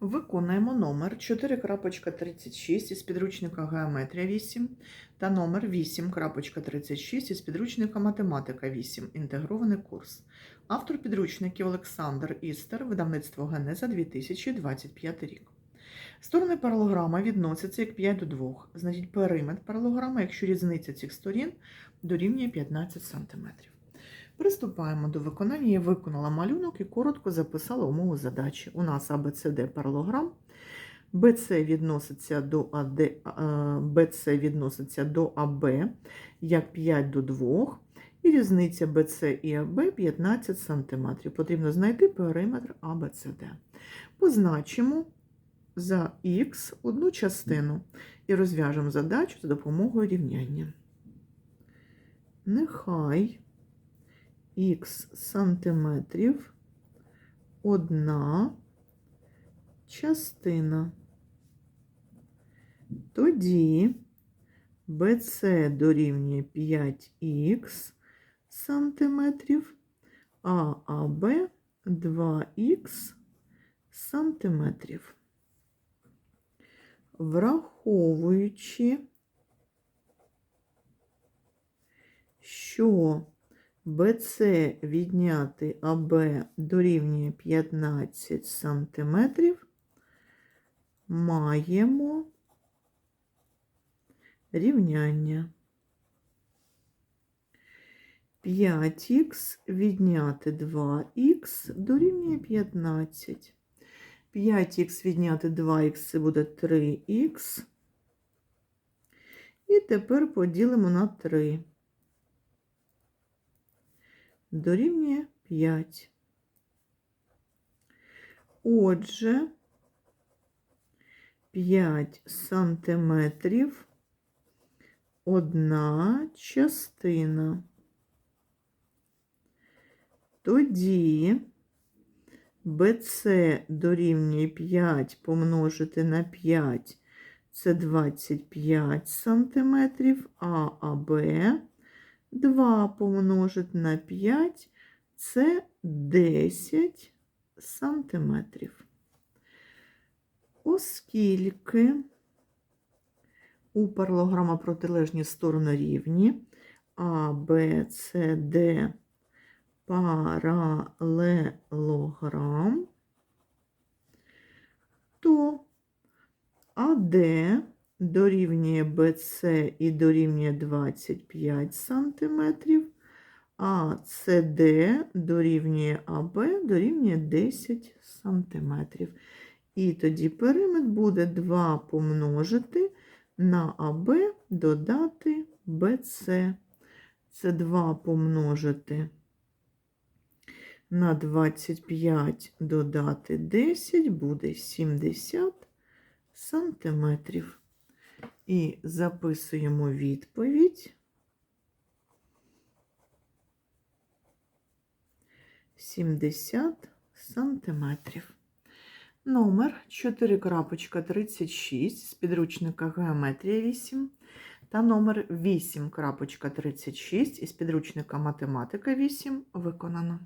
Виконуємо номер 4.36 із підручника Геометрія 8 та номер 8.36 із підручника Математика 8. Інтегрований курс. Автор підручників Олександр Істер, видавництво Генеза 2025 рік. Сторони паралограма відносяться як 5 до 2. Знайдіть периметр паралограма, якщо різниця цих сторін дорівнює 15 см. Приступаємо до виконання. Я виконала малюнок і коротко записала умови задачі. У нас ABCD паралограм. BC відноситься до АД, е, BC відноситься до АБ як 5 до 2. І різниця BC і АБ 15 см. Потрібно знайти периметр ABCD. Позначимо за Х одну частину і розв'яжемо задачу за допомогою рівняння. Нехай х сантиметрів одна частина. Тоді BC дорівнює 5х сантиметрів, а АБ 2х сантиметрів. Враховуючи, що БЦ відняти АБ дорівнює 15 см, маємо рівняння. 5х відняти 2х дорівнює 15. 5х відняти 2х це буде 3х. І тепер поділимо на 3 дорівнює 5. Отже, 5 сантиметрів одна частина. Тоді BC дорівнює 5 помножити на 5 це 25 сантиметрів, а АБ 2 помножити на 5 це 10 сантиметрів. Оскільки у паралограма протилежні сторони рівні, А, Б, С, Д паралелограм, то АД дорівнює BC і дорівнює 25 см, а CD дорівнює АБ дорівнює 10 см. І тоді периметр буде 2 помножити на АБ додати BC. Це 2 помножити на 25 додати 10 буде 70 сантиметрів. І записуємо відповідь. 70 сантиметрів. Номер 4.36 з підручника Геометрія 8 та номер 8.36 із підручника Математика 8 виконано.